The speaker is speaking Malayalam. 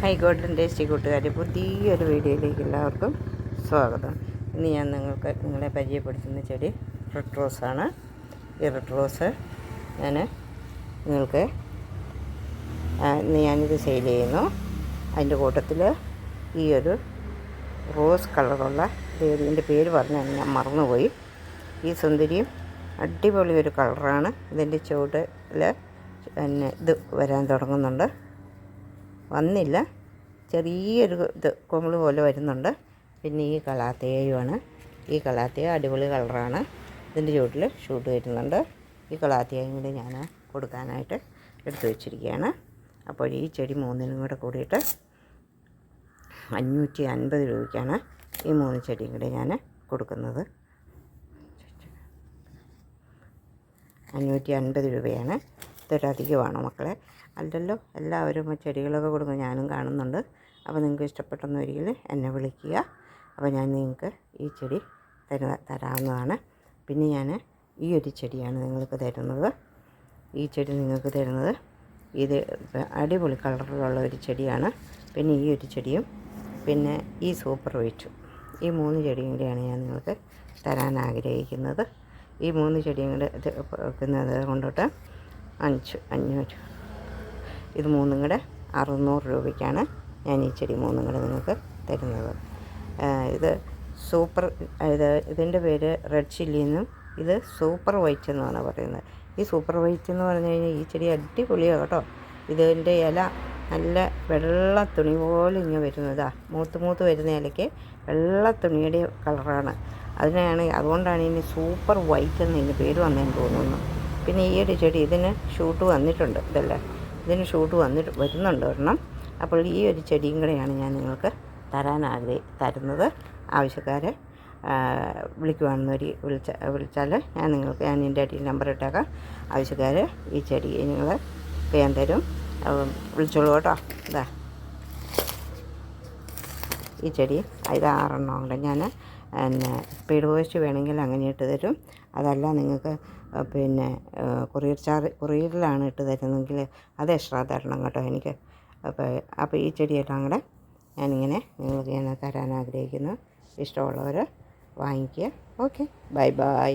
ഹൈ ഗോൾഡൻ ടേസ്റ്റി കൂട്ടുകാരെ പുതിയൊരു വീഡിയോയിലേക്ക് എല്ലാവർക്കും സ്വാഗതം. ഇന്ന് ഞാൻ നിങ്ങൾക്ക് നിങ്ങളെ പരിചയപ്പെടുത്തുന്ന ചെടി റെഡ് റോസാണ് ഈ റെഡ് റോസ് ഞാൻ നിങ്ങൾക്ക് ഇന്ന് ഞാനിത് സെയിൽ ചെയ്യുന്നു. അതിന്റെ കൂട്ടത്തിൽ ഈ ഒരു റോസ് കളറുള്ള ഇത് ഇതിന്റെ പേര് പറഞ്ഞാൽ ഞാൻ മറന്നുപോയി. ഈ സുന്ദരിയും അടിപൊളി ഒരു കളറാണ് ഇതിന്റെ ചുവട്ടിൽ പിന്നെ ഇത് വരാൻ തുടങ്ങുന്നുണ്ട്. വന്നില്ല. ചെറിയൊരു ഇത് കൊമ്പിൾ പോലെ വരുന്നുണ്ട്. പിന്നെ ഈ കളാത്തേയുമാണ് ഈ കളാത്തയ അടിപൊളി കളറാണ്. ഇതിന്റെ ചുവട്ടിൽ ഷൂട്ട് വരുന്നുണ്ട്. ഈ കളാത്തേയും കൂടി ഞാൻ കൊടുക്കാനായിട്ട് എടുത്തു വെച്ചിരിക്കുകയാണ്. അപ്പോൾ ഈ ചെടി മൂന്നിനും കൂടെ കൂടിയിട്ട് അഞ്ഞൂറ്റി അൻപത് രൂപയ്ക്കാണ് ഈ മൂന്ന് ചെടിയും കൂടി ഞാൻ കൊടുക്കുന്നത്. അഞ്ഞൂറ്റി അൻപത് രൂപയാണ് ഇതൊരധികമാണ് മക്കളെ. അല്ലല്ലോ എല്ലാവരും ചെടികളൊക്കെ കൊടുക്കും. ഞാനും കാണുന്നുണ്ട്. അപ്പോൾ നിങ്ങൾക്ക് ഇഷ്ടപ്പെട്ടെന്ന് ഒരിക്കൽ എന്നെ വിളിക്കുക. അപ്പോൾ ഞാൻ നിങ്ങൾക്ക് ഈ ചെടി തരുന്ന തരാവുന്നതാണ്. പിന്നെ ഞാൻ ഈ ഒരു ചെടിയാണ് നിങ്ങൾക്ക് തരുന്നത്. ഈ ചെടി നിങ്ങൾക്ക് തരുന്നത് ഇത് അടിപൊളി കളറിലുള്ള ഒരു ചെടിയാണ്. പിന്നെ ഈ ഒരു ചെടിയും പിന്നെ ഈ സൂപ്പർ വൈറ്റും. ഈ മൂന്ന് ചെടിയും കൂടിയാണ് ഞാൻ നിങ്ങൾക്ക് തരാൻ ആഗ്രഹിക്കുന്നത്. ഈ മൂന്ന് ചെടിയും കൂടെ ഇത് വെക്കുന്നത് കൊണ്ടിട്ട് അഞ്ച് അഞ്ഞൂറ്. ഇത് മൂന്നും കൂടെ അറുന്നൂറ് രൂപയ്ക്കാണ് ഞാൻ ഈ ചെടി മൂന്നും കൂടെ നിങ്ങൾക്ക് തരുന്നത്. ഇത് സൂപ്പർ ഇത് ഇതിന്റെ പേര് റെഡ് ചില്ലി എന്നും ഇത് സൂപ്പർ വൈറ്റ് എന്നാണ് പറയുന്നത്. ഈ സൂപ്പർ വൈറ്റ് എന്ന് പറഞ്ഞു കഴിഞ്ഞാൽ ഈ ചെടി അടിപൊളിയാണ് കേട്ടോ. ഇതിന്റെ ഇല നല്ല വെള്ള തുണി പോലെ ഇങ്ങനെ വരുന്നതാ. മൂത്ത് മൂത്ത് വരുന്ന ഇലയ്ക്ക് വെള്ള തുണിയുടെ കളറാണ്. അതിനാണ് അതുകൊണ്ടാണ് ഇനി സൂപ്പർ വൈറ്റ് എന്ന് ഇതിന്റെ പേര് വന്നതെന്ന് തോന്നുന്നു. പിന്നെ ഈ ഒരു ചെടി ഇതിന് ഷൂട്ട് വന്നിട്ടുണ്ട് ഇതല്ലേ? ഇതിന് ഷൂട്ട് വന്നിട്ട് വരുന്നുണ്ട് ഒരെണ്ണം. അപ്പോൾ ഈ ഒരു ചെടിയും കൂടെയാണ് ഞാൻ നിങ്ങൾക്ക് തരാൻ ആഗ്രഹി തരുന്നത്. ആവശ്യക്കാരെ വിളിക്കുവാണെന്ന് ഒരു വിളിച്ച വിളിച്ചാൽ ഞാൻ നിങ്ങൾക്ക് ഞാൻ എന്റെ അടിയിൽ നമ്പർ ഇട്ടേക്കാം. ആവശ്യക്കാർ ഈ ചെടി നിങ്ങൾ ഞാൻ തരും. വിളിച്ചോളൂ കേട്ടോ. ഇതാ ഈ ചെടി ഇത് ആറെണ്ണം ഉണ്ട്. ഞാൻ പിന്നെ സ്പീഡ് പോസ്റ്റ് വേണമെങ്കിൽ അങ്ങനെ ഇട്ട് തരും. അതല്ല നിങ്ങൾക്ക് പിന്നെ കൊറിയർ ചാർജ് കൊറിയറിലാണ് ഇട്ട് തരുന്നതെങ്കിൽ അത് എക്സ്ട്രാ തരണം കേട്ടോ എനിക്ക്. അപ്പോൾ അപ്പോൾ ഈ ചെടിയെല്ലാം കൂടെ ഞാനിങ്ങനെ നിങ്ങൾക്ക് ഞാൻ തരാൻ ആഗ്രഹിക്കുന്നു. ഇഷ്ടമുള്ളവർ വാങ്ങിക്കുക. ഓക്കെ. Bye bye.